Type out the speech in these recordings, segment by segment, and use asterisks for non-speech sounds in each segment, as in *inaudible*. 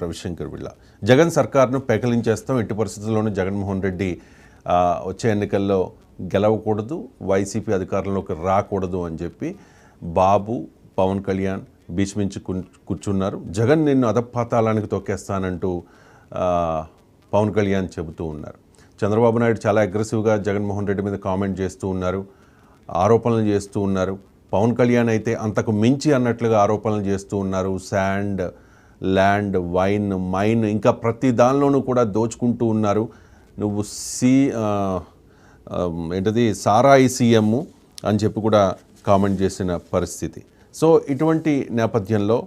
రవిశంకర్ బిళ్ళ జగన్ సర్కార్ను పెకలించేస్తాం. ఎట్టి పరిస్థితుల్లోనూ జగన్మోహన్ రెడ్డి వచ్చే ఎన్నికల్లో గెలవకూడదు. వైసీపీ అధికారంలోకి రాకూడదు అని చెప్పి బాబు పవన్ కళ్యాణ్ భీష్మించి కూర్చున్నారు. జగన్ నిన్ను అధపాతాళానికి తొక్కేస్తానంటూ పవన్ కళ్యాణ్ చెబుతూ ఉన్నారు. చంద్రబాబు నాయుడు చాలా అగ్రెసివ్గా జగన్మోహన్ రెడ్డి మీద కామెంట్ చేస్తూ ఉన్నారు. ఆరోపణలు చేస్తూ ఉన్నారు. పవన్ కళ్యాణ్ అయితే అంతకు మించి అన్నట్లుగా ఆరోపణలు చేస్తూ ఉన్నారు. శాండ్ ల్యాండ్ వైన్ మైన్ ఇంకా ప్రతి దానిలోనూ కూడా దోచుకుంటూ ఉన్నారు. నువ్వు సి ఏంటది సారాయి సీఎం అని చెప్పి కూడా కామెంట్ చేసిన పరిస్థితి. సో ఇటువంటి నేపథ్యంలో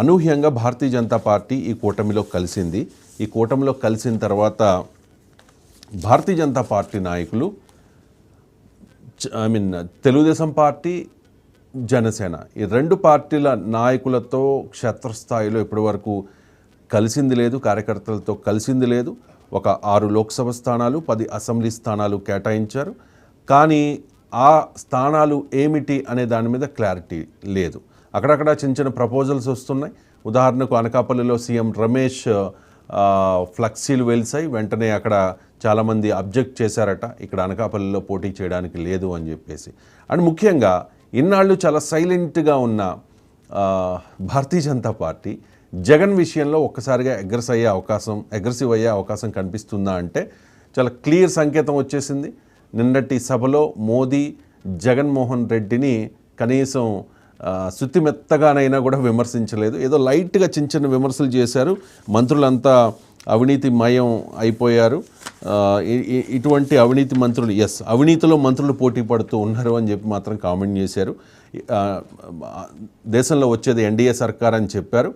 అనూహ్యంగా భారతీయ జనతా పార్టీ ఈ కూటమిలో కలిసింది. ఈ కూటమిలో కలిసిన తర్వాత భారతీయ జనతా పార్టీ నాయకులు I mean Telugu Desam party Janasena. ఈ రెండు పార్టీల నాయకులతో క్షేత్రస్థాయిలో ఇప్పటివరకు కలిసింది లేదు కార్యకర్తలతో కలిసింది లేదు. ఒక ఆరు లోక్సభ స్థానాలు పది అసెంబ్లీ స్థానాలు కేటాయించారు. కానీ ఆ స్థానాలు ఏమిటి అనే దాని మీద క్లారిటీ లేదు. అక్కడక్కడ చిన్న చిన్న ప్రపోజల్స్ వస్తున్నాయి. ఉదాహరణకు అనకాపల్లిలో సీఎం రమేష్ ఫ్లక్సీలు ఫ్లెక్సీలు వెలిసాయి. వెంటనే అక్కడ చాలామంది అబ్జెక్ట్ చేశారట. ఇక్కడ అనకాపల్లిలో పోటీ చేయడానికి లేదు అని చెప్పేసి. అండ్ ముఖ్యంగా ఇన్నాళ్ళు చాలా సైలెంట్గా ఉన్న భారతీయ జనతా పార్టీ జగన్ విషయంలో ఒక్కసారిగా అగ్రెస్ అయ్యే అవకాశం అగ్రెసివ్ అయ్యే అవకాశం కనిపిస్తుందా అంటే చాలా క్లియర్ సంకేతం వచ్చేసింది. నిన్నటి సభలో మోదీ జగన్మోహన్ రెడ్డిని కనీసం శుతిమెత్తగానైనా కూడా విమర్శించలేదు. ఏదో లైట్గా చిన్న చిన్న విమర్శలు చేశారు. మంత్రులంతా అవినీతి మయం అయిపోయారు. ఇటువంటి అవినీతి మంత్రులు ఎస్ అవినీతిలో మంత్రులు పోటీ పడుతూ ఉన్నారు అని చెప్పి మాత్రం కామెంట్ చేశారు. దేశంలో వచ్చేది ఎన్డీఏ సర్కార్ అని చెప్పారు.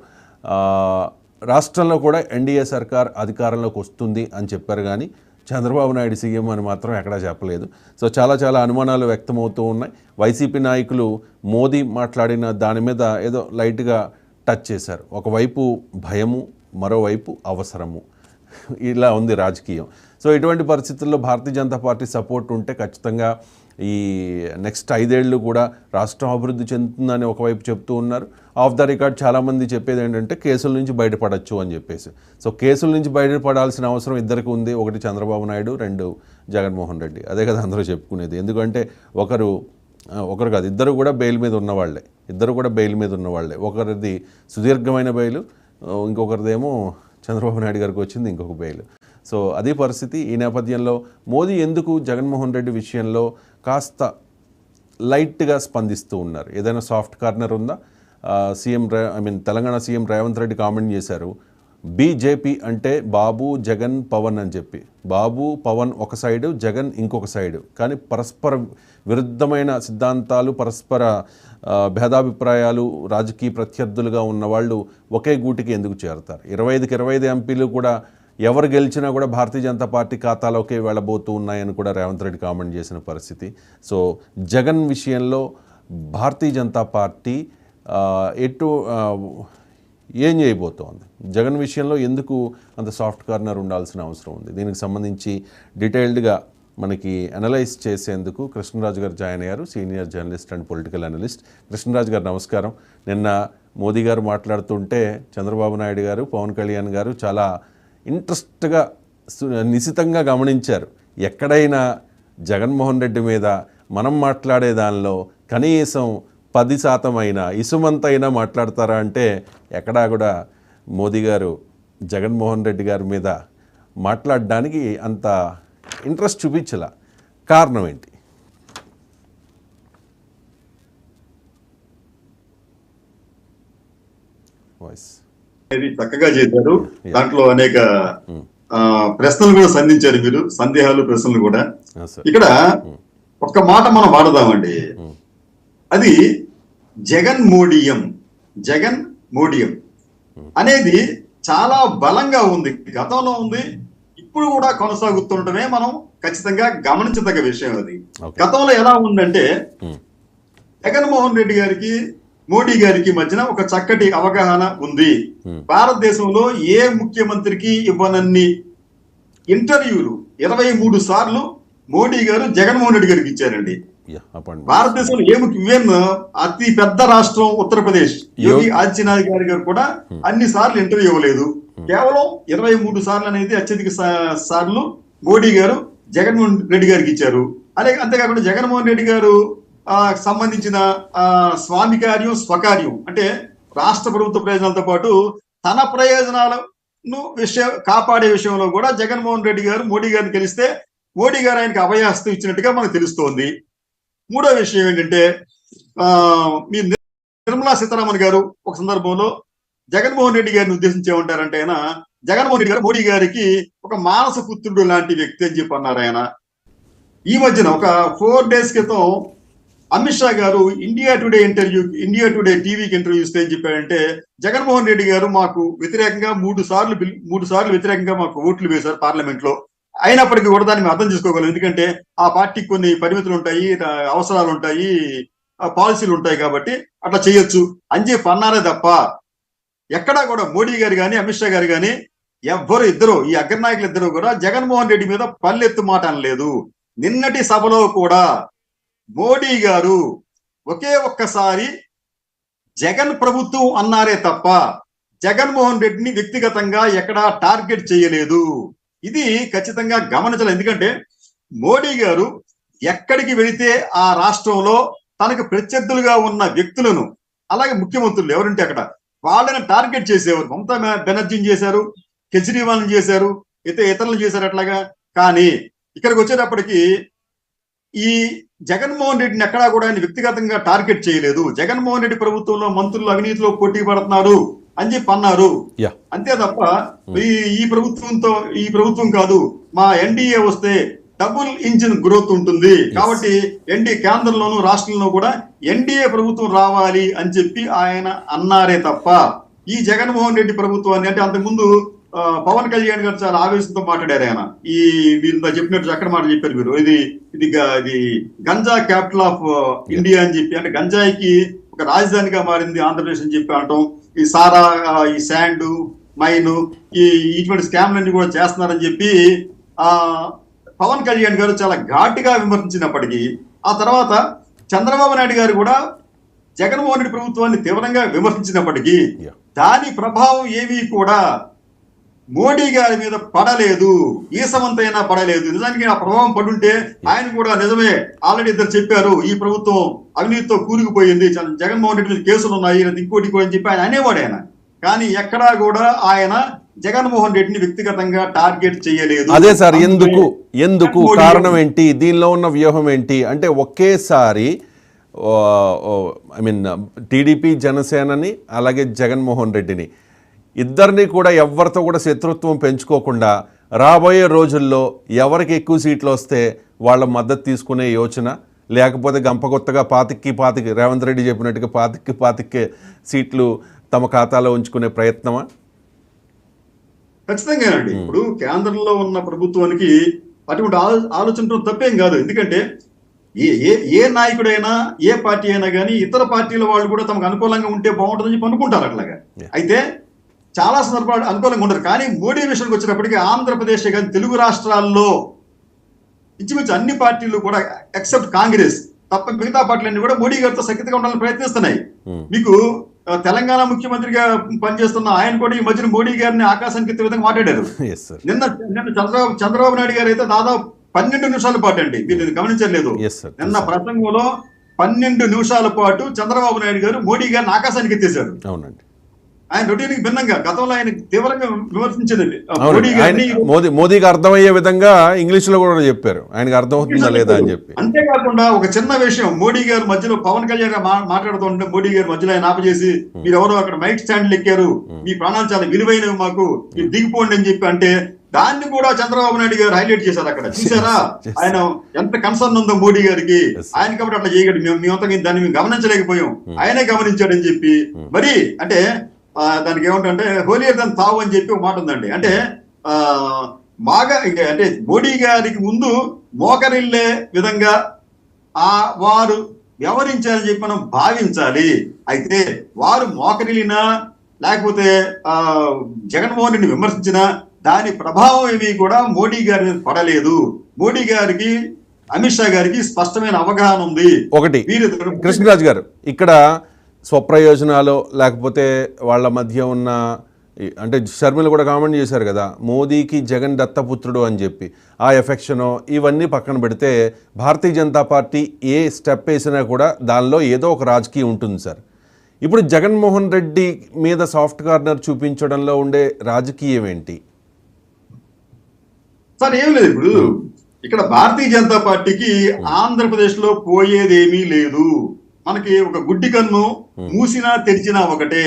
రాష్ట్రంలో కూడా ఎన్డీఏ సర్కార్ అధికారంలోకి వస్తుంది అని చెప్పారు కానీ చంద్రబాబు నాయుడు సీఎం అని మాత్రం ఎక్కడా చెప్పలేదు. సో చాలా చాలా అనుమానాలు వ్యక్తమవుతూ ఉన్నాయి. వైసీపీ నాయకులు మోదీ మాట్లాడిన దాని మీద ఏదో లైట్గా టచ్ చేశారు. ఒకవైపు భయము మరోవైపు అవసరము. ఇలా ఉంది రాజకీయం. సో ఇటువంటి పరిస్థితుల్లో భారతీయ జనతా పార్టీ సపోర్ట్ ఉంటే ఖచ్చితంగా ఈ నెక్స్ట్ ఐదేళ్ళు కూడా రాష్ట్రం అభివృద్ధి చెందుతుందని ఒకవైపు చెప్తూ ఉన్నారు. ఆఫ్ ద రికార్డ్ చాలామంది చెప్పేది ఏంటంటే కేసుల నుంచి బయటపడచ్చు అని చెప్పేసి. సో కేసుల నుంచి బయటపడాల్సిన అవసరం ఇద్దరికి ఉంది. ఒకటి చంద్రబాబు నాయుడు రెండు జగన్మోహన్ రెడ్డి. అదే కదా అందరూ చెప్పుకునేది. ఎందుకంటే ఒకరు ఒకరు కాదు ఇద్దరు కూడా బెయిల్ మీద ఉన్నవాళ్ళే. ఇద్దరు కూడా బెయిల్ మీద ఉన్నవాళ్ళే. ఒకరిది సుదీర్ఘమైన బెయిల్ ఇంకొకరిదేమో చంద్రబాబు నాయుడు గారికి వచ్చింది ఇంకొక బెయిల్. సో అదే పరిస్థితి ఈ నేపథ్యంలో మోదీ ఎందుకు జగన్మోహన్ రెడ్డి విషయంలో కాస్త లైట్గా స్పందిస్తూ ఉన్నారు? ఏదైనా సాఫ్ట్ కార్నర్ ఉందా? CM I mean Telangana CM Revanth Reddy comment చేశారు. బీజేపీ అంటే బాబు జగన్ పవన్ అని చెప్పి. బాబు పవన్ ఒక సైడు జగన్ ఇంకొక సైడు. కానీ పరస్పర విరుద్ధమైన సిద్ధాంతాలు పరస్పర భేదాభిప్రాయాలు రాజకీయ ప్రత్యర్థులుగా ఉన్న వాళ్ళు ఒకే గూటికి ఎందుకు చేరతారు? ఇరవై ఐదుకి ఇరవై ఐదు ఎంపీలు కూడా ఎవరు గెలిచినా కూడా భారతీయ జనతా పార్టీ ఖాతాలోకే వెళ్ళబోతూ ఉన్నాయని కూడా రేవంత్ రెడ్డి కామెంట్ చేసిన పరిస్థితి. సో జగన్ విషయంలో భారతీయ జనతా పార్టీ ఎటు ఏం చేయబోతోంది? జగన్ విషయంలో ఎందుకు అంత సాఫ్ట్ కార్నర్ ఉండాల్సిన అవసరం ఉంది? దీనికి సంబంధించి డీటెయిల్డ్గా మనకి అనలైజ్ చేసేందుకు కృష్ణరాజు గారు జాయిన్ అయ్యారు. Senior journalist and political analyst. Krishnaraju గారు నమస్కారం. నిన్న మోదీ గారు మాట్లాడుతుంటే చంద్రబాబు నాయుడు గారు పవన్ కళ్యాణ్ గారు చాలా ఇంట్రెస్ట్గా సు- నిశితంగా గమనించారు. ఎక్కడైనా జగన్మోహన్ రెడ్డి మీద మనం మాట్లాడే దానిలో కనీసం పది శాతం అయినా ఇసుమంతైనా మాట్లాడతారా అంటే ఎక్కడా కూడా మోదీ గారు జగన్మోహన్ రెడ్డి గారి మీద మాట్లాడడానికి అంత ఇంట్రెస్ట్ చూపించలా. కారణం ఏంటి? వాయిస్. చక్కగా చేశారు దాంట్లో అనేక ఆ, ప్రశ్నలు కూడా సంధించారు మీరు సందేహాలు ప్రశ్నలు కూడా. సార్ ఇక్కడ ఒక్క మాట మనం వాడదామండి. అది జగన్ మోడియం జగన్ మోడియం అనేది చాలా బలంగా ఉంది గతంలో ఉంది ఇప్పుడు కూడా కొనసాగుతుండటమే మనం ఖచ్చితంగా గమనించదగ్గ విషయం అది. గతంలో ఎలా ఉందంటే జగన్మోహన్ రెడ్డి గారికి మోడీ గారికి మధ్యన ఒక చక్కటి అవగాహన ఉంది. భారతదేశంలో ఏ ముఖ్యమంత్రికి ఇవ్వనన్ని ఇంటర్వ్యూలు ఇరవై మూడు సార్లు మోడీ గారు జగన్మోహన్ రెడ్డి గారికి ఇచ్చారండి. భారతదేశంలో ఏ ముఖ్య ఈవెన్ అతి పెద్ద రాష్ట్రం ఉత్తరప్రదేశ్. యోగి ఆదిత్యనాథ్ గారి గారు కూడా అన్ని సార్లు ఇంటర్వ్యూ ఇవ్వలేదు. కేవలం ఇరవై మూడు సార్లు అనేది అత్యధిక సార్లు మోడీ గారు జగన్మోహన్ రెడ్డి గారికి ఇచ్చారు. అదే అంతేకాకుండా జగన్మోహన్ రెడ్డి గారు ఆ, సంబంధించిన ఆ, స్వామి కార్యం స్వకార్యం. అంటే రాష్ట్ర ప్రభుత్వ ప్రయోజనాలతో పాటు తన ప్రయోజనాలను విషయం కాపాడే విషయంలో కూడా జగన్మోహన్ రెడ్డి గారు మోడీ గారిని గెలిస్తే మోడీ గారు ఆయనకి అభయాస్తం ఇచ్చినట్టుగా మనకు తెలుస్తోంది. మూడో విషయం ఏంటంటే ఆ మీ నిర్మలా సీతారామన్ గారు ఒక సందర్భంలో జగన్మోహన్ రెడ్డి గారిని ఉద్దేశించి ఏమంటారంటే ఆయన జగన్మోహన్ రెడ్డి గారు మోడీ గారికి ఒక మానస పుత్రుడు లాంటి వ్యక్తి అని చెప్పి అన్నారు ఆయన. ఈ మధ్యన ఒక ఫోర్ డేస్ క్రితం అమిత్ షా గారు India Today interview India Today టీవీకి ఇంటర్వ్యూ ఇస్తే ఏం చెప్పారంటే జగన్మోహన్ రెడ్డి గారు మాకు వ్యతిరేకంగా మూడు సార్లు మూడు సార్లు వ్యతిరేకంగా మాకు ఓట్లు వేశారు పార్లమెంట్లో అయినప్పటికీ కూడా దాన్ని మేము అర్థం చేసుకోగలం. ఎందుకంటే ఆ పార్టీకి కొన్ని పరిమితులు ఉంటాయి అవసరాలు ఉంటాయి పాలసీలు ఉంటాయి కాబట్టి అట్లా చేయొచ్చు. అని చెప్పి అన్నారే తప్ప ఎక్కడా కూడా మోడీ గారు కానీ అమిత్ షా గారు కానీ ఎవ్వరు ఇద్దరు ఈ అగ్రనాయకులు ఇద్దరు కూడా జగన్మోహన్ రెడ్డి మీద పల్లెత్తు మాట అనలేదు. నిన్నటి సభలో కూడా మోడీ గారు ఒకే ఒక్కసారి జగన్ ప్రభుత్వం అన్నారే తప్ప జగన్మోహన్ రెడ్డిని వ్యక్తిగతంగా ఎక్కడా టార్గెట్ చేయలేదు. ఇది ఖచ్చితంగా గమనించాలి. ఎందుకంటే మోడీ గారు ఎక్కడికి వెళితే ఆ రాష్ట్రంలో తనకు ప్రత్యర్థులుగా ఉన్న వ్యక్తులను అలాగే ముఖ్యమంత్రులు ఎవరుంటే అక్కడ వాళ్ళని టార్గెట్ చేసేవారు. మమతా బెనర్జీని చేశారు కేజ్రీవాల్ని చేశారు ఇతర ఇతరులను చేశారు అట్లాగా. కానీ ఇక్కడికి వచ్చేటప్పటికి ఈ జగన్మోహన్ రెడ్డిని ఎక్కడా కూడా ఆయన వ్యక్తిగతంగా టార్గెట్ చేయలేదు. జగన్మోహన్ రెడ్డి ప్రభుత్వంలో మంత్రులు అవినీతిలో పోటీ పడుతున్నారు. అని చెప్పి అన్నారు. అంతే తప్ప ఈ ఈ ప్రభుత్వంతో ఈ ప్రభుత్వం కాదు మా ఎన్డీఏ వస్తే డబుల్ ఇంజిన్ గ్రోత్ ఉంటుంది. కాబట్టి ఎన్డీ కేంద్రంలోను రాష్ట్రంలో కూడా ఎన్డీఏ ప్రభుత్వం రావాలి అని చెప్పి ఆయన అన్నారే తప్ప ఈ జగన్మోహన్ రెడ్డి ప్రభుత్వాన్ని అంటే అంతకుముందు పవన్ కళ్యాణ్ గారు చాలా ఆవేశంతో మాట్లాడారు ఆయన. ఈ మీరు చెప్పినట్టు చక్కటి మాట చెప్పారు మీరు. ఇది ఇది ఇది గంజా క్యాపిటల్ ఆఫ్ ఇండియా అని చెప్పి అంటే గంజాయికి ఒక రాజధానిగా మారింది ఆంధ్రప్రదేశ్ అని చెప్పి అనటం. ఈ సారా ఈ శాండ్ మైన్ ఈ ఇటువంటి స్కామ్లన్నీ కూడా చేస్తున్నారని చెప్పి ఆ పవన్ కళ్యాణ్ గారు చాలా ఘాటుగా విమర్శించినప్పటికీ ఆ తర్వాత చంద్రబాబు నాయుడు గారు కూడా జగన్మోహన్ రెడ్డి ప్రభుత్వాన్ని తీవ్రంగా విమర్శించినప్పటికీ దాని ప్రభావం ఏమీ కూడా మోడీ గారి మీద పడలేదు ఈ సమంతైనా పడలేదు. నిజానికి ఆ ప్రభావం పడుంటే ఆయన కూడా నిజమే. ఆల్రెడీ ఇద్దరు చెప్పారు ఈ ప్రభుత్వం అవినీతితో కూరుకుపోయింది. జగన్మోహన్ రెడ్డి మీద కేసులు ఉన్నాయి ఇంకోటి కూడా అని చెప్పి ఆయన అనేవాడు ఆయన. కానీ ఎక్కడా కూడా ఆయన జగన్మోహన్ రెడ్డిని వ్యక్తిగతంగా టార్గెట్ చేయలేదు. అదే సార్ ఎందుకు? ఎందుకు? కారణం ఏంటి? దీనిలో ఉన్న వ్యూహం ఏంటి? అంటే ఒకేసారి ఐ మీన్ టీడీపీ జనసేనని అలాగే జగన్మోహన్ రెడ్డిని. ఇద్దరిని కూడా ఎవరితో కూడా శత్రుత్వం పెంచుకోకుండా రాబోయే రోజుల్లో ఎవరికి ఎక్కువ సీట్లు వస్తే వాళ్ళ మద్దతు తీసుకునే యోచన లేకపోతే గంపకొత్తగా పాతిక్కి పాతికి రేవంత్ రెడ్డి చెప్పినట్టుగా పాతిక్కి పాతిక్కి సీట్లు తమ ఖాతాలో ఉంచుకునే ప్రయత్నమా? ఖచ్చితంగానండి. ఇప్పుడు కేంద్రంలో ఉన్న ప్రభుత్వానికి అటువంటి ఆలో- ఆలోచన తప్పేం కాదు. ఎందుకంటే ఏ ఏ ఏ నాయకుడైనా ఏ పార్టీ అయినా కానీ ఇతర పార్టీల వాళ్ళు కూడా తమకు అనుకూలంగా ఉంటే బాగుంటుందని చెప్పి అనుకుంటారు అట్లాగా. అయితే చాలా సందర్భాలు అనుకూలంగా ఉండరు. కానీ మోడీ విషయానికి వచ్చినప్పటికీ ఆంధ్రప్రదేశ్ కానీ తెలుగు రాష్ట్రాల్లో ఇంచుమించు అన్ని పార్టీలు కూడా ఎక్సెప్ట్ కాంగ్రెస్ తప్ప మిగతా పార్టీలన్నీ కూడా మోడీ గారితో సఖ్యతగా ఉండాలని ప్రయత్నిస్తున్నాయి. Hmm. మీకు తెలంగాణ ముఖ్యమంత్రిగా పనిచేస్తున్న ఆయన కూడా ఈ మధ్యన మోడీ గారిని ఆకాశానికి ఎత్తే విధంగా మాట్లాడారు. *laughs* నిన్న నిన్న చంద్రబాబు చంద్రబాబు నాయుడు గారు అయితే దాదాపు పన్నెండు నిమిషాల పాటు అండి. మీరు గమనించలేదు నిన్న ప్రసంగంలో పన్నెండు నిమిషాల పాటు చంద్రబాబు నాయుడు గారు మోడీ గారిని ఆకాశానికి ఎత్తేశారు. అవునండి. ఆయన రొటీన్ భిన్నంగా గతంలో ఆయన తీవ్రంగా విమర్శించేది మోదీ మోదీకి అర్థమయ్యే విధంగా ఇంగ్లీష్లో కూడా చెప్పారు. ఆయనకి అర్థమవుతుందా లేదా అని చెప్పి. అంతేకాకుండా ఒక చిన్న విషయం మోడీ గారు మధ్యలో పవన్ కళ్యాణ్ మాట్లాడుతుంటే మోడీ గారు మధ్యలో ఆయన ఆపజేసి మీరు ఎవరో అక్కడ మైక్ స్టాండ్ ఎక్కారు మీ ప్రాణాలు చాలా విలువైనవి మాకు మీరు దిగిపోండి అని చెప్పి అంటే దాన్ని కూడా చంద్రబాబు నాయుడు గారు హైలైట్ చేశారు అక్కడ. చూసారా. ఆయన ఎంత కన్సర్న్ ఉందో మోడీ గారికి. ఆయన కాబట్టి అట్లా చేయగలడు మేము మేమంతా దాన్ని మేము గమనించలేకపోయాం. ఆయనే గమనించాడని చెప్పి. మరి అంటే దానికి ఏమంటే హోలియర్ దాన్ని తావు అని చెప్పి మాట ఉందండి. అంటే ఆ మాగా ఇక అంటే మోడీ గారికి ముందు మోకరిల్లే విధంగా ఆ వారు వ్యవహరించాలని చెప్పి మనం భావించాలి. అయితే వారు మోకరిల్లినా లేకపోతే ఆ జగన్మోహన్ రెడ్డిని విమర్శించిన దాని ప్రభావం ఏమీ కూడా మోడీ గారి మీద పడలేదు. మోడీ గారికి అమిత్ షా గారికి స్పష్టమైన అవగాహన ఉంది. ఒకటి కృష్ణరాజు గారు ఇక్కడ స్వప్రయోజనాలు లేకపోతే వాళ్ళ మధ్య ఉన్న అంటే షర్మిల కూడా కామెంట్ చేశారు కదా మోదీకి జగన్ దత్తపుత్రుడు అని చెప్పి. ఆ ఎఫెక్షను ఇవన్నీ పక్కన పెడితే భారతీయ జనతా పార్టీ ఏ స్టెప్ వేసినా కూడా దానిలో ఏదో ఒక రాజకీయం ఉంటుంది సార్. ఇప్పుడు జగన్మోహన్ రెడ్డి మీద సాఫ్ట్ కార్నర్ చూపించడంలో ఉండే రాజకీయం ఏంటి? సార్ ఏం లేదు ఇప్పుడు. ఇక్కడ భారతీయ జనతా పార్టీకి ఆంధ్రప్రదేశ్లో పోయేదేమీ లేదు. మనకి ఒక గుడ్డి కన్ను మూసినా తెరిచినా ఒకటే.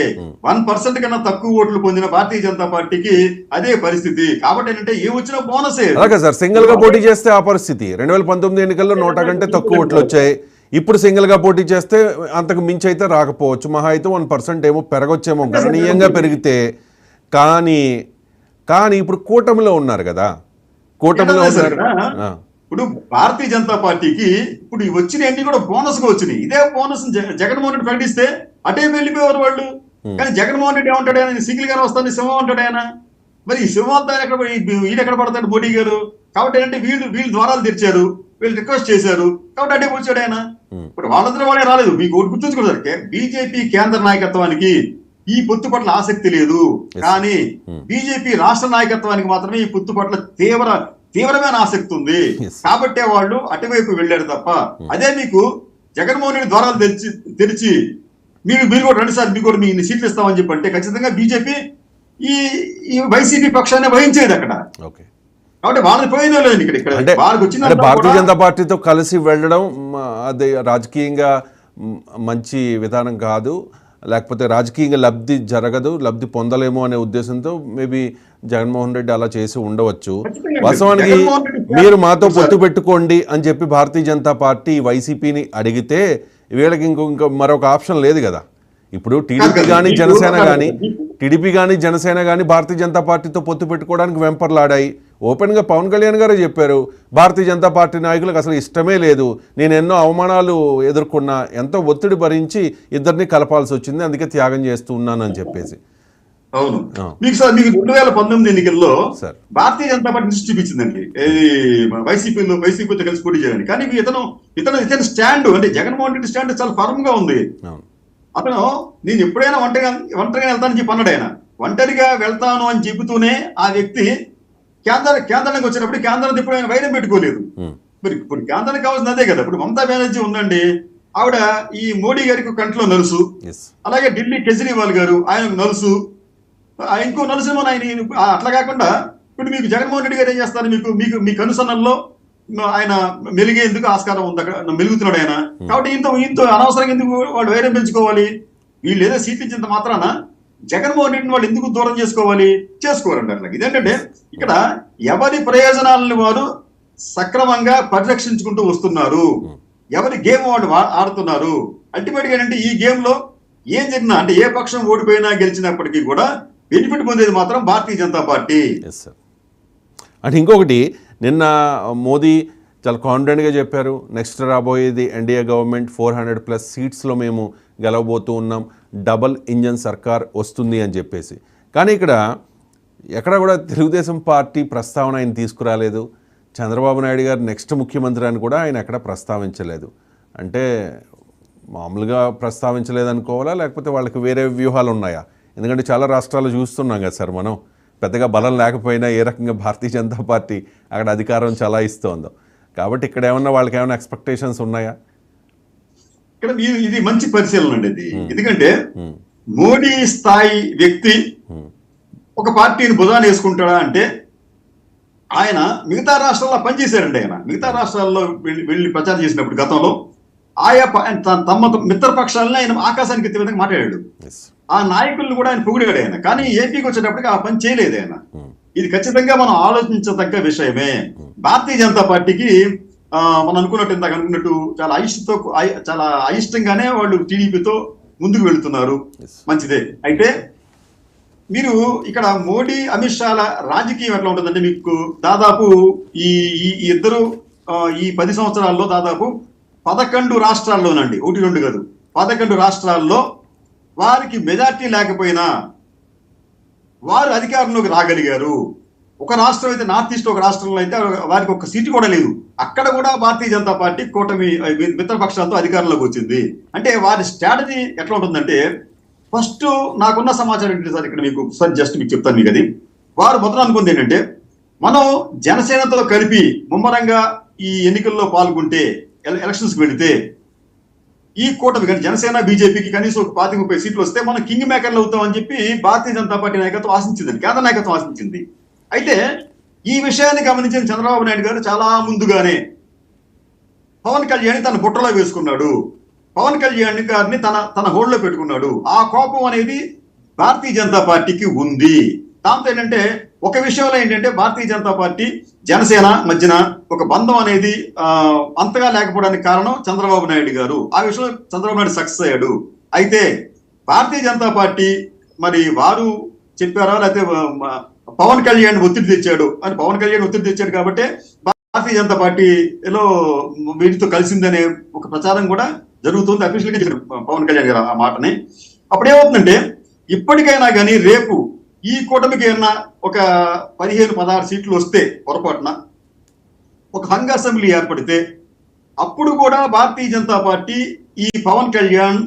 వన్ పర్సెంట్ కన్నా తక్కువ ఓట్లు పొందిన భారతీయ జనతా పార్టీకి అదే పరిస్థితి. కాబట్టి ఏంటంటే ఏ వచ్చినా బోనసే. అలాగే సార్ సింగిల్గా పోటీ చేస్తే ఆ పరిస్థితి. రెండు వేల పంతొమ్మిది ఎన్నికల్లో నూట కంటే తక్కువ ఓట్లు వచ్చాయి. ఇప్పుడు సింగిల్గా పోటీ చేస్తే అంతకు మించి అయితే రాకపోవచ్చు. మహా అయితే వన్ పర్సెంట్ ఏమో పెరగొచ్చేమో గణనీయంగా పెరిగితే. కానీ కానీ ఇప్పుడు కూటమిలో ఉన్నారు కదా. కూటమిలో ఉన్నారు ఇప్పుడు భారతీయ జనతా పార్టీకి ఇప్పుడు ఈ వచ్చినవన్నీ కూడా బోనస్గా వచ్చినాయి. ఇదే బోనస్ జగన్మోహన్ రెడ్డి ప్రకటిస్తే అటే వెళ్ళిపోయేవారు వాళ్ళు. కానీ జగన్మోహన్ రెడ్డి ఏమంటాడు ఆయన? సింగిల్ గానే వస్తాను సింహం అంటాడు ఆయన. మరి ఈ ఎక్కడ ఈయన ఎక్కడ పడతాడు మోడీ గారు? కాబట్టి ఏంటంటే వీళ్ళు వీళ్ళు ద్వారాలు తెరిచారు. వీళ్ళు రిక్వెస్ట్ చేశారు. కాబట్టి అటే వచ్చాడు ఆయన. ఇప్పుడు వాళ్ళందరూ వాళ్ళే రాలేదు. మీకు ఒకటి గుర్తుంచుకోవాలి బీజేపీ కేంద్ర నాయకత్వానికి ఈ పొత్తు పట్ల ఆసక్తి లేదు. కానీ బీజేపీ రాష్ట్ర నాయకత్వానికి మాత్రమే ఈ పొత్తు పట్ల తీవ్ర తీవ్రమైన ఆసక్తి ఉంది. కాబట్టే వాళ్ళు అటువైపు వెళ్ళారు తప్ప అదే మీకు జగన్మోహన్ రెడ్డి ద్వారాలు తెరిచి తెరిచి మీరు మీరు కూడా రండి సార్ మీకు కూడా మీ సీట్లు ఇస్తామని చెప్పి అంటే ఖచ్చితంగా బీజేపీ ఈ ఈ వైసీపీ పక్షాన్ని వహించేది అక్కడ. ఓకే. కాబట్టి వాళ్ళని పోయిన లేదు ఇక్కడ వాళ్ళకి వచ్చిన భారతీయ జనతా పార్టీతో కలిసి వెళ్ళడం అది రాజకీయంగా మంచి విధానం కాదు. లేకపోతే రాజకీయంగా లబ్ధి జరగదు లబ్ధి పొందలేము అనే ఉద్దేశంతో మేబీ జగన్మోహన్ రెడ్డి అలా చేసి ఉండవచ్చు. వాస్తవానికి మీరు మాతో పొత్తు పెట్టుకోండి అని చెప్పి భారతీయ జనతా పార్టీ వైసీపీని అడిగితే వీళ్ళకి ఇంకో ఇంకో మరొక ఆప్షన్ లేదు కదా ఇప్పుడు టీడీపీ కానీ జనసేన. కానీ టీడీపీ కానీ జనసేన కానీ భారతీయ జనతా పార్టీతో పొత్తు పెట్టుకోవడానికి వెంపర్లాడాయి ఓపెన్గా పవన్ కళ్యాణ్ గారే చెప్పారు భారతీయ జనతా పార్టీ నాయకులకు అసలు ఇష్టమే లేదు. నేను ఎన్నో అవమానాలు ఎదుర్కొన్నా ఎంతో ఒత్తిడి భరించి ఇద్దరిని కలపాల్సి వచ్చింది అందుకే త్యాగం చేస్తూ ఉన్నానని చెప్పేసి. అవును. మీకు సార్ మీకు రెండు వేల పంతొమ్మిది ఎన్నికల్లో సార్. భారతీయ జనతా పార్టీ దృష్టి చూపించిందండి. వైసీపీలో వైసీపీతో కలిసి పోటీ చేయాలని. కానీ ఇతను ఇతను ఇతని స్టాండ్ అంటే జగన్మోహన్ రెడ్డి స్టాండ్ చాలా ఫర్మ్గా ఉంది అతను నేను ఎప్పుడైనా ఒంటరిగా ఒంటరిగా వెళ్తానని చెప్పి అన్నాడు ఆయన. ఒంటరిగా వెళ్తాను అని చెబుతూనే ఆ వ్యక్తి కేంద్ర కేంద్రానికి వచ్చినప్పుడు కేంద్రం ఇప్పుడు ఆయన వైరం పెట్టుకోలేదు. మరి ఇప్పుడు కేంద్రానికి కావాల్సింది అదే కదా. ఇప్పుడు మమతా బెనర్జీ ఉందండి. ఆవిడ ఈ మోడీ గారికి కంట్లో నలుసు. అలాగే ఢిల్లీ కేజ్రీవాల్ గారు ఆయనకు నలుసు. ఇంకో నలుసు ఆయన అట్లా కాకుండా ఇప్పుడు మీకు జగన్మోహన్ రెడ్డి గారు ఏం చేస్తారు? మీకు మీకు మీ కనుసన్నల్లో ఆయన మెలిగేందుకు ఆస్కారం ఉంది అక్కడ. మెలుగుతున్నాడు ఆయన. కాబట్టి ఇంత ఇంత అనవసరంగా ఎందుకు వాళ్ళు వైరం పెంచుకోవాలి? వీళ్ళు ఏదో సీట్ మాత్రాన జగన్మోహన్ రెడ్డిని వాళ్ళు ఎందుకు దూరం చేసుకోవాలి? చేసుకోరండి అట్లా ఇదేంటంటే ఇక్కడ ఎవరి ప్రయోజనాలను వారు సక్రమంగా పరిరక్షించుకుంటూ వస్తున్నారు. ఎవరి గేమ్ వాళ్ళు ఆడుతున్నారు. అల్టిమేట్గా ఏంటంటే ఈ గేమ్లో ఏం జరిగినా అంటే ఏ పక్షం ఓడిపోయినా గెలిచినప్పటికీ కూడా బెనిఫిట్ పొందేది మాత్రం భారతీయ జనతా పార్టీ. ఎస్ అంటే ఇంకొకటి నిన్న మోదీ చాలా కాన్ఫిడెంట్గా చెప్పారు నెక్స్ట్ రాబోయేది NDA government four hundred plus సీట్స్లో మేము గెలవబోతూ ఉన్నాం. డబల్ ఇంజన్ సర్కార్ వస్తుంది అని చెప్పేసి. కానీ ఇక్కడ ఎక్కడ కూడా తెలుగుదేశం పార్టీ ప్రస్తావన ఆయన తీసుకురాలేదు. చంద్రబాబు నాయుడు గారు నెక్స్ట్ ముఖ్యమంత్రి అని కూడా ఆయన ఎక్కడ ప్రస్తావించలేదు. అంటే మామూలుగా ప్రస్తావించలేదు అనుకోవాలా? లేకపోతే వాళ్ళకి వేరే వ్యూహాలు ఉన్నాయా? ఎందుకంటే చాలా రాష్ట్రాలు చూస్తున్నాం కదా సార్ మనం. పెద్దగా బలం లేకపోయినా ఏ రకంగా భారతీయ జనతా పార్టీ అక్కడ అధికారం చలాయిస్తోందో. కాబట్టి ఇక్కడ ఏమన్నా వాళ్ళకి ఏమైనా ఎక్స్పెక్టేషన్స్ ఉన్నాయా? ఇక్కడ ఇది- మంచి పరిశీలన అండి ఇది. ఎందుకంటే మోడీ స్థాయి వ్యక్తి ఒక పార్టీని భుజాన వేసుకుంటాడా అంటే ఆయన మిగతా రాష్ట్రాల్లో పనిచేశారండి ఆయన. మిగతా రాష్ట్రాల్లో వెళ్ళి వెళ్ళి ప్రచారం చేసినప్పుడు గతంలో ఆయా తమ మిత్ర పక్షాలని ఆయన ఆకాశానికి ఎత్తే విధంగా మాట్లాడాడు ఆ నాయకులను కూడా ఆయన పొగిడాడు ఆయన. కానీ ఏపీకి వచ్చేటప్పటికి ఆ పని చేయలేదు ఆయన. ఇది ఖచ్చితంగా మనం ఆలోచించదగ్గ విషయమే. భారతీయ జనతా పార్టీకి మనం అనుకున్నట్టు ఇందాక అనుకున్నట్టు చాలా అయిష్టతో అయి- చాలా అయిష్టంగానే వాళ్ళు టీడీపీతో ముందుకు వెళుతున్నారు. మంచిదే. అయితే మీరు ఇక్కడ మోడీ అమిత్ షాల రాజకీయం ఎట్లా ఉంటుందంటే మీకు? దాదాపు ఈ ఈ ఇద్దరు ఈ పది సంవత్సరాల్లో దాదాపు పదకొండు రాష్ట్రాల్లోనండి. ఒకటి రెండు కాదు. పదకొండు రాష్ట్రాల్లో వారికి మెజార్టీ లేకపోయినా వారు అధికారంలోకి రాగలిగారు. ఒక రాష్ట్రం అయితే నార్త్ ఈస్ట్ ఒక రాష్ట్రంలో అయితే వారికి ఒక సీటు కూడా లేదు. అక్కడ కూడా భారతీయ జనతా పార్టీ కూటమి మిత్రపక్షాలతో అధికారంలోకి వచ్చింది. అంటే వారి స్ట్రాటజీ ఎట్లా ఉంటుందంటే ఫస్ట్ నాకున్న సమాచారం ఏంటి సార్ ఇక్కడ మీకు? సార్ జస్ట్ మీకు చెప్తాను మీకు అది. వారు మొదలు అనుకుంది ఏంటంటే మనం జనసేనతో కలిపి ముమ్మరంగా ఈ ఎన్నికల్లో పాల్గొంటే ఎల- ఎలక్షన్స్ వెళితే ఈ కూటమి కానీ జనసేన బీజేపీకి కనీసం ఒక పాతి ముప్పై సీట్లు వస్తే మనం కింగ్ మేకర్లు అవుతామని చెప్పి భారతీయ జనతా పార్టీ నాయకత్వం ఆశించింది కేంద్ర నాయకత్వం ఆశించింది. అయితే ఈ విషయాన్ని గమనించిన చంద్రబాబు నాయుడు గారు చాలా ముందుగానే పవన్ కళ్యాణ్ తన బుట్టలో వేసుకున్నాడు. పవన్ కళ్యాణ్ గారిని తన తన హోల్డ్లో పెట్టుకున్నాడు. ఆ కోపం అనేది భారతీయ జనతా పార్టీకి ఉంది. దాంతో ఏంటంటే ఒక విషయంలో ఏంటంటే భారతీయ జనతా పార్టీ జనసేన మధ్యన ఒక బంధం అనేది అంతగా లేకపోవడానికి కారణం చంద్రబాబు నాయుడు గారు. ఆ విషయంలో చంద్రబాబు నాయుడు సక్సెస్ అయ్యాడు. అయితే భారతీయ జనతా పార్టీ మరి వారు చెప్పారా? లేకపోతే పవన్ కళ్యాణ్ ఒత్తిడి తెచ్చాడు. అని పవన్ కళ్యాణ్ ఒత్తిడి తెచ్చాడు కాబట్టి భారతీయ జనతా పార్టీలో వీటితో కలిసిందనే ఒక ప్రచారం కూడా జరుగుతుంది అఫీషియల్గా పవన్ కళ్యాణ్ గారు ఆ మాటని. అప్పుడు ఏమవుతుందంటే ఇప్పటికైనా కానీ రేపు ఈ కూటమికి ఏమన్నా ఒక పదిహేను పదహారు సీట్లు వస్తే పొరపాటున ఒక హంగ్ అసెంబ్లీ ఏర్పడితే అప్పుడు కూడా భారతీయ జనతా పార్టీ ఈ పవన్ కళ్యాణ్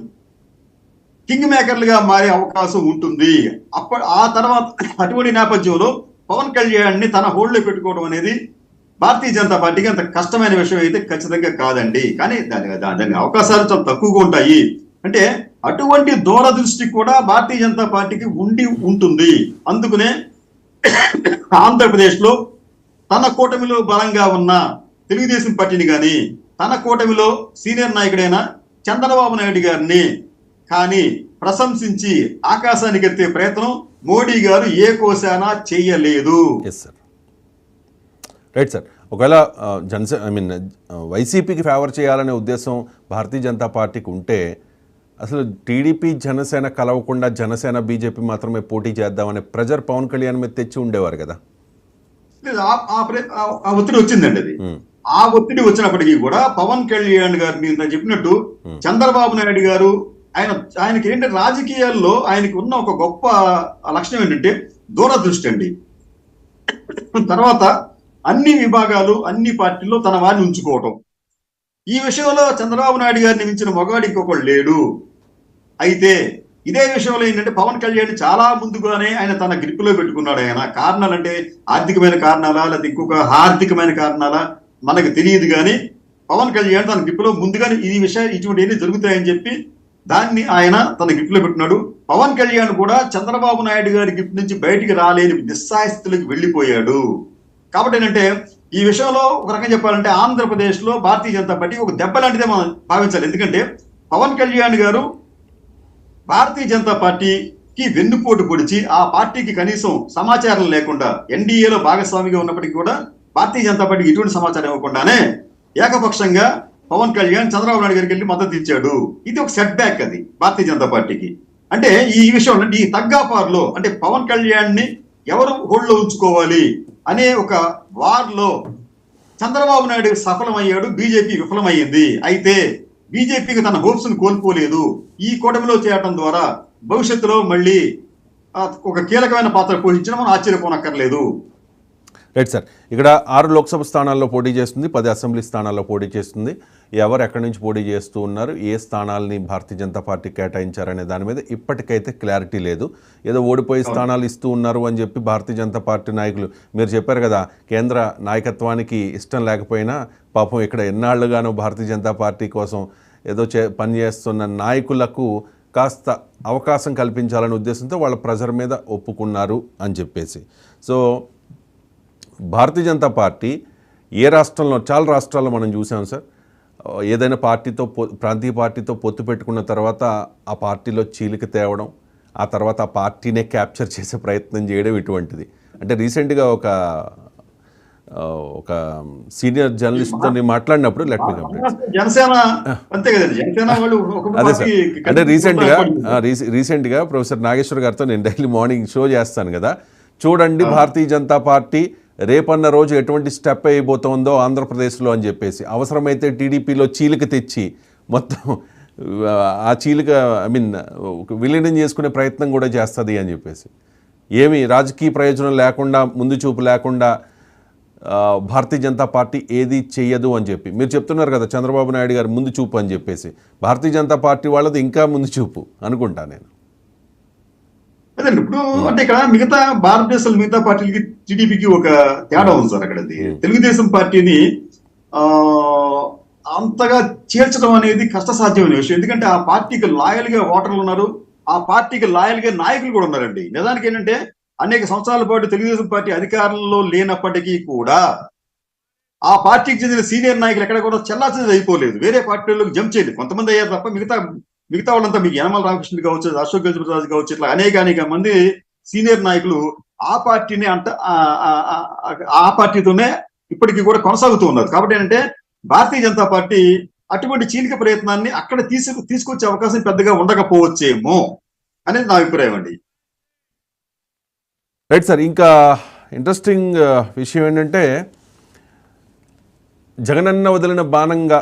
కింగ్ మేకర్లుగా మారే అవకాశం ఉంటుంది. అప్ప ఆ తర్వాత అటువంటి నేపథ్యంలో పవన్ కళ్యాణ్ని తన హోల్డ్లో పెట్టుకోవడం అనేది భారతీయ జనతా పార్టీకి అంత కష్టమైన విషయం అయితే ఖచ్చితంగా కాదండి. కానీ దాని దాని అవకాశాలు చాలా తక్కువగా ఉంటాయి. అంటే అటువంటి దూరదృష్టి కూడా భారతీయ జనతా పార్టీకి ఉండి ఉంటుంది. అందుకనే ఆంధ్రప్రదేశ్లో తన కూటమిలో బలంగా ఉన్న తెలుగుదేశం పార్టీని కానీ తన కూటమిలో సీనియర్ నాయకుడైన చంద్రబాబు నాయుడు గారిని కానీ ప్రశంసించి ఆకాశానికి ఎత్తే ప్రయత్నం మోడీ గారు ఏ కోశానా ఎస్ సార్ రైట్ సార్ ఒకవేళ ఆ, జనసేన ఐ మీన్ వైసీపీకి ఫేవర్ చేయాలనే ఉద్దేశం భారతీయ జనతా పార్టీకి ఉంటే అసలు టీడీపీ జనసేన కలవకుండా జనసేన బీజేపీ మాత్రమే పోటీ చేద్దామనే ప్రెజర్ పవన్ కళ్యాణ్ మీద తెచ్చి ఉండేవారు కదా? లేదు, ఆ- ఒత్తిడి వచ్చిందండి అది. ఉమ్, ఆ ఒత్తిడి వచ్చినప్పటికీ కూడా పవన్ కళ్యాణ్ గారు నేను చెప్పినట్టు చంద్రబాబు నాయుడు గారు ఆయన ఆయనకి ఏంటంటే రాజకీయాల్లో ఆయనకి ఉన్న ఒక గొప్ప లక్షణం ఏంటంటే దూరదృష్టి అండి. తర్వాత అన్ని విభాగాలు అన్ని పార్టీల్లో తన వారిని ఉంచుకోవటం. ఈ విషయంలో చంద్రబాబు నాయుడు గారిని మించిన మగాడు ఇంకొకడు లేడు. అయితే ఇదే విషయంలో ఏంటంటే పవన్ కళ్యాణ్ చాలా ముందుగానే ఆయన తన గ్రిప్పులో పెట్టుకున్నాడు ఆయన. కారణాలు అంటే ఆర్థికమైన కారణాలా లేదా ఇంకొక ఆర్థికమైన కారణాలా మనకు తెలియదు కానీ పవన్ కళ్యాణ్ తన గ్రిప్పులో ముందుగానే ఈ విషయం ఇటువంటి ఏది జరుగుతాయని చెప్పి దాన్ని ఆయన తన గిఫ్ట్లో పెట్టినాడు. పవన్ కళ్యాణ్ కూడా చంద్రబాబు నాయుడు గారి గిఫ్ట్ నుంచి బయటికి రాలేని నిస్సాయస్థితిలోకి వెళ్ళిపోయాడు. కాబట్టి ఏంటంటే ఈ విషయంలో ఒక రకంగా చెప్పాలంటే ఆంధ్రప్రదేశ్లో భారతీయ జనతా పార్టీ ఒక దెబ్బ లాంటిదే మనం భావించాలి. ఎందుకంటే పవన్ కళ్యాణ్ గారు భారతీయ జనతా పార్టీకి వెన్నుపోటు పొడిచి ఆ పార్టీకి కనీసం సమాచారం లేకుండా ఎన్డీఏలో భాగస్వామిగా ఉన్నప్పటికీ కూడా భారతీయ జనతా పార్టీకి ఎటువంటి సమాచారం ఇవ్వకుండానే ఏకపక్షంగా పవన్ కళ్యాణ్ చంద్రబాబు నాయుడు గారికి వెళ్ళి మద్దతు ఇచ్చాడు. ఇది ఒక సెట్ బ్యాక్ అది భారతీయ జనతా పార్టీకి. అంటే ఈ విషయంలో ఈ తగ్గాపార్లో అంటే పవన్ కళ్యాణ్ని ఎవరు హోల్డ్లో ఉంచుకోవాలి అనే ఒక వార్లో చంద్రబాబు నాయుడు సఫలమయ్యాడు బీజేపీ విఫలమయ్యింది. అయితే బీజేపీకి తన హోప్స్ను కోల్పోలేదు. ఈ కూటమిలో చేయటం ద్వారా భవిష్యత్తులో మళ్ళీ ఒక కీలకమైన పాత్ర పోషించడం మనం ఆశ్చర్యపోనక్కర్లేదు. Right sir. ఇక్కడ ఆరు లోక్సభ స్థానాల్లో పోటీ చేస్తుంది పది అసెంబ్లీ స్థానాల్లో పోటీ చేస్తుంది. ఎవరు ఎక్కడి నుంచి పోటీ చేస్తూ ఉన్నారు ఏ స్థానాల్ని భారతీయ జనతా పార్టీ కేటాయించారనే దాని మీద ఇప్పటికైతే క్లారిటీ లేదు. ఏదో ఓడిపోయే స్థానాలు ఇస్తూ ఉన్నారు అని చెప్పి భారతీయ జనతా పార్టీ నాయకులు మీరు చెప్పారు కదా కేంద్ర నాయకత్వానికి ఇష్టం లేకపోయినా పాపం ఇక్కడ ఎన్నాళ్ళుగానో భారతీయ జనతా పార్టీ కోసం ఏదో చే పనిచేస్తున్న నాయకులకు కాస్త అవకాశం కల్పించాలనే ఉద్దేశంతో వాళ్ళ ప్రెజర్ మీద ఒప్పుకున్నారు అని చెప్పేసి. సో భారతీయ జనతా పార్టీ ఏ రాష్ట్రంలో చాలా రాష్ట్రాల్లో మనం చూసాం సార్. ఏదైనా పార్టీతో పొ- ప్రాంతీయ పార్టీతో పొత్తు పెట్టుకున్న తర్వాత ఆ పార్టీలో చీలిక తేవడం ఆ తర్వాత ఆ పార్టీనే క్యాప్చర్ చేసే ప్రయత్నం చేయడం ఇటువంటిది. అంటే రీసెంట్గా ఒక ఒక సీనియర్ జర్నలిస్ట్తో మాట్లాడినప్పుడు లెట్ మీ కంప్లీట్. జనసేన అంతే కదండి. జనసేన వాళ్ళు ఒక అదే సార్. అంటే రీసెంట్గా ఏర్పడింది. ఆ, రీసె- రీసెంట్గా ప్రొఫెసర్ నాగేశ్వర్ గారితో నేను డైలీ మార్నింగ్ షో చేస్తాను కదా. చూడండి భారతీయ జనతా పార్టీ రేపన్న రోజు ఎటువంటి స్టెప్ అయిపోతుందో ఆంధ్రప్రదేశ్లో అని చెప్పేసి. అవసరమైతే టీడీపీలో చీలిక తెచ్చి మొత్తం ఆ, చీలిక ఐ మీన్ విలీనం చేసుకునే ప్రయత్నం కూడా చేస్తుంది అని చెప్పేసి. ఏమి రాజకీయ ప్రయోజనం లేకుండా ముందు చూపు లేకుండా భారతీయ జనతా పార్టీ ఏది చెయ్యదు అని చెప్పి. మీరు చెప్తున్నారు కదా చంద్రబాబు నాయుడు గారు ముందు చూపు అని చెప్పేసి. భారతీయ జనతా పార్టీ వాళ్ళది ఇంకా ముందు చూపు అనుకుంటా నేను. అదండి ఇప్పుడు అంటే ఇక్కడ మిగతా భారతదేశం మిగతా పార్టీలకి టీడీపీకి ఒక తేడా ఉంది సార్ అక్కడ అది. తెలుగుదేశం పార్టీని ఆ అంతగా చేర్చడం అనేది కష్టసాధ్యమైన విషయం. ఎందుకంటే ఆ పార్టీకి లాయల్గా ఓటర్లు ఉన్నారు. ఆ పార్టీకి లాయల్గా నాయకులు కూడా ఉన్నారండి. నిజానికి ఏంటంటే అనేక సంవత్సరాల పాటు తెలుగుదేశం పార్టీ అధికారంలో లేనప్పటికీ కూడా ఆ పార్టీకి చెందిన సీనియర్ నాయకులు ఎక్కడ కూడా చెల్లాచెది అయిపోలేదు వేరే పార్టీలకు జంప్ చేయలేదు. కొంతమంది అయ్యారు తప్ప మిగతా మిగతా వాళ్ళంతా మీకు యనమల రామకృష్ణ కావచ్చు అశోక్ గజపతిరాజు కావచ్చు ఇట్లా అనేక అనేక మంది సీనియర్ నాయకులు ఆ పార్టీని అంట ఆ- పార్టీతోనే ఇప్పటికీ కూడా కొనసాగుతూ ఉన్నారు. కాబట్టి ఏంటంటే భారతీయ జనతా పార్టీ అటువంటి చీలిక ప్రయత్నాన్ని అక్కడ తీసుకు తీసుకొచ్చే అవకాశం పెద్దగా ఉండకపోవచ్చేమో అనేది నా అభిప్రాయం అండి. రైట్ సార్ ఇంకా ఇంట్రెస్టింగ్ విషయం ఏంటంటే జగనన్న వదిలిన బాణంగా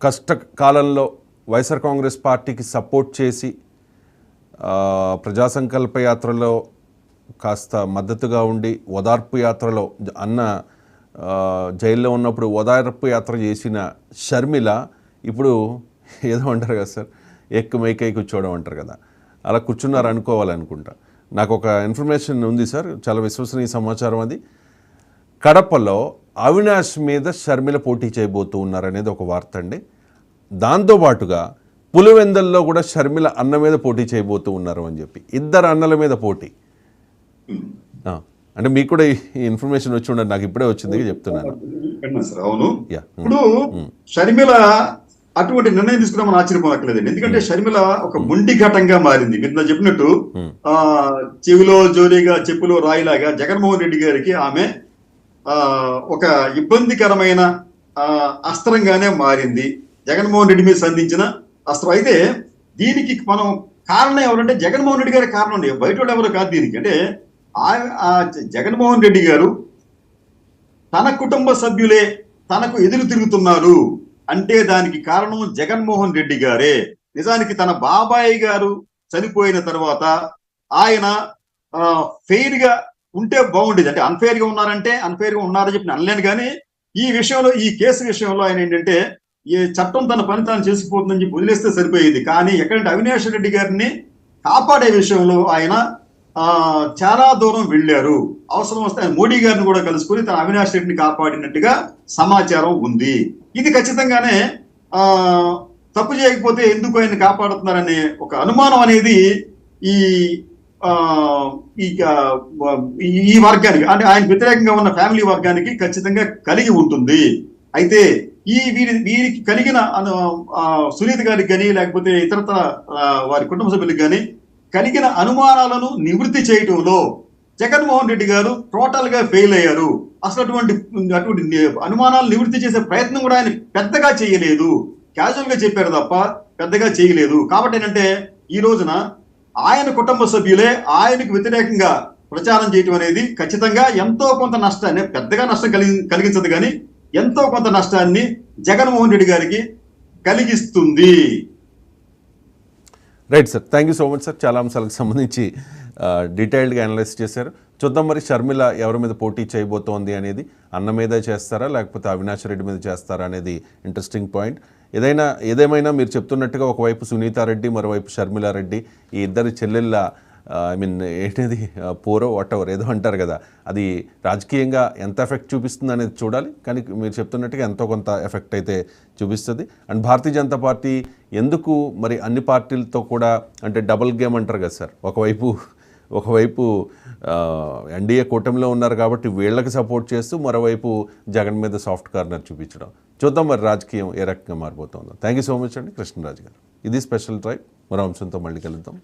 కష్టకాలంలో వైఎస్ఆర్ కాంగ్రెస్ పార్టీకి సపోర్ట్ చేసి ప్రజా సంకల్ప యాత్రలో కాస్త మద్దతుగా ఉండి ఓదార్పు యాత్రలో అన్న జైల్లో ఉన్నప్పుడు ఓదార్పు యాత్ర చేసిన షర్మిల ఇప్పుడు ఏదో అంటారు కదా సార్ ఎక్కు మేకై కూర్చోవడం అంటారు కదా అలా కూర్చున్నారు అనుకోవాలనుకుంటా. నాకు ఒక ఇన్ఫర్మేషన్ ఉంది సార్ చాలా విశ్వసనీయ సమాచారం అది. కడపలో అవినాష్ మీద షర్మిల పోటీ చేయబోతూ ఉన్నారనేది ఒక వార్త అండి. దాంతోపాటుగా పులివెందల్లో కూడా షర్మిల అన్న మీద పోటీ చేయబోతూ ఉన్నారు అని చెప్పి. ఇద్దరు అన్నల మీద పోటీ. ఆ, అంటే మీకు కూడా ఈ ఇన్ఫర్మేషన్ వచ్చి ఉండదు. నాకు ఇప్పుడే వచ్చింది చెప్తున్నాను. విన్నాను సార్ అవును. ఇప్పుడు షర్మిల అటువంటి నిర్ణయం తీసుకున్నామని ఆశ్చర్యపోనక్కర్లేదండి. ఎందుకంటే షర్మిల ఒక మొండి ఘటంగా మారింది. మీరు చెప్పినట్టు ఆ చెవిలో జోరీగా చెప్పులో రాయిలాగా జగన్మోహన్ రెడ్డి గారికి ఆమె ఆ ఒక ఇబ్బందికరమైన ఆ అస్త్రంగానే మారింది. జగన్మోహన్ రెడ్డి మీద సంధించిన అస్త్రం. అయితే దీనికి మనం కారణం ఎవరంటే జగన్మోహన్ రెడ్డి గారి కారణం అండి. బయట వాళ్ళు ఎవరు కాదు దీనికి. అంటే జగన్మోహన్ రెడ్డి గారు తన కుటుంబ సభ్యులే తనకు ఎదురు తిరుగుతున్నారు అంటే దానికి కారణం జగన్మోహన్ రెడ్డి గారే. నిజానికి తన బాబాయ్ గారు చనిపోయిన తర్వాత ఆయన ఫెయిర్గా ఉంటే బాగుండేది. అంటే అన్ఫెయిర్గా ఉన్నారంటే అన్ఫెయిర్గా ఉన్నారని చెప్పి అనలేను కానీ ఈ విషయంలో ఈ కేసు విషయంలో ఆయన ఏంటంటే ఈ చట్టం తన పని తాను చేసిపోతుందని చెప్పి వదిలేస్తే సరిపోయేది. కానీ ఎక్కడంటే అవినాష్ రెడ్డి గారిని కాపాడే విషయంలో ఆయన చాలా దూరం వెళ్ళారు. అవసరం వస్తే ఆయన మోడీ గారిని కూడా కలుసుకుని తన అవినాష్ రెడ్డిని కాపాడినట్టుగా సమాచారం ఉంది. ఇది ఖచ్చితంగానే ఆ తప్పు చేయకపోతే ఎందుకు ఆయన కాపాడుతున్నారనే ఒక అనుమానం అనేది ఈ ఈ ఈ- ఈ వర్గానికి అంటే ఆయన వ్యతిరేకంగా ఉన్న ఫ్యామిలీ వర్గానికి ఖచ్చితంగా కలిగి ఉంటుంది. అయితే ఈ వీరి వీరికి కలిగిన అను- సునీత గారికి కానీ లేకపోతే ఇతరతర వారి కుటుంబ సభ్యులకు కానీ కలిగిన అనుమానాలను నివృత్తి చేయటంలో జగన్మోహన్ రెడ్డి గారు టోటల్గా ఫెయిల్ అయ్యారు. అసలు అటువంటి అటువంటి అనుమానాలు నివృత్తి చేసే ప్రయత్నం కూడా ఆయన పెద్దగా చేయలేదు. క్యాజువల్గా చెప్పారు తప్ప పెద్దగా చేయలేదు. కాబట్టి ఏంటంటే ఈ రోజున ఆయన కుటుంబ సభ్యులే ఆయనకు వ్యతిరేకంగా ప్రచారం చేయటం అనేది ఖచ్చితంగా ఎంతో కొంత నష్టాన్ని పెద్దగా నష్టం కలిగి కలిగించదు కానీ ఎంతో కొంత నష్టాన్ని జగన్మోహన్ రెడ్డి గారికి కలిగిస్తుంది. Right sir thank you so much sir. చాలా అంశాలకు సంబంధించి డీటెయిల్డ్గా అనలైజ్ చేశారు. చూద్దాం మరి షర్మిల ఎవరి మీద పోటీ చేయబోతోంది అనేది అన్న మీద చేస్తారా లేకపోతే అవినాష్ రెడ్డి మీద చేస్తారా అనేది ఇంట్రెస్టింగ్ పాయింట్. ఏదైనా ఏదేమైనా మీరు చెప్తున్నట్టుగా ఒకవైపు సునీతారెడ్డి మరోవైపు షర్మిలారెడ్డి ఈ ఇద్దరి చెల్లెళ్ళ ఐ మీన్ ఏంటిది? పోరో వాట్ ఎవర్ ఏదో అంటారు కదా. అది రాజకీయంగా ఎంత ఎఫెక్ట్ చూపిస్తుంది అనేది చూడాలి. కానీ మీరు చెప్తున్నట్టుగా ఎంతో కొంత ఎఫెక్ట్ అయితే చూపిస్తుంది. అండ్ భారతీయ జనతా పార్టీ ఎందుకు మరి అన్ని పార్టీలతో కూడా అంటే డబుల్ గేమ్ అంటారు కదా సార్. ఒకవైపు ఒకవైపు ఎన్డీఏ కూటమిలో ఉన్నారు కాబట్టి వీళ్ళకి సపోర్ట్ చేస్తూ మరోవైపు జగన్ మీద సాఫ్ట్ కార్నర్ చూపించడం. చూద్దాం మరి రాజకీయం ఏ రకంగా మారిపోతుందో. థ్యాంక్ యూ సో మచ్ అండి. కృష్ణరాజు గారు. ఇది స్పెషల్ డ్రైవ్ మరో అంశంతో మళ్ళీ కలుద్దాం.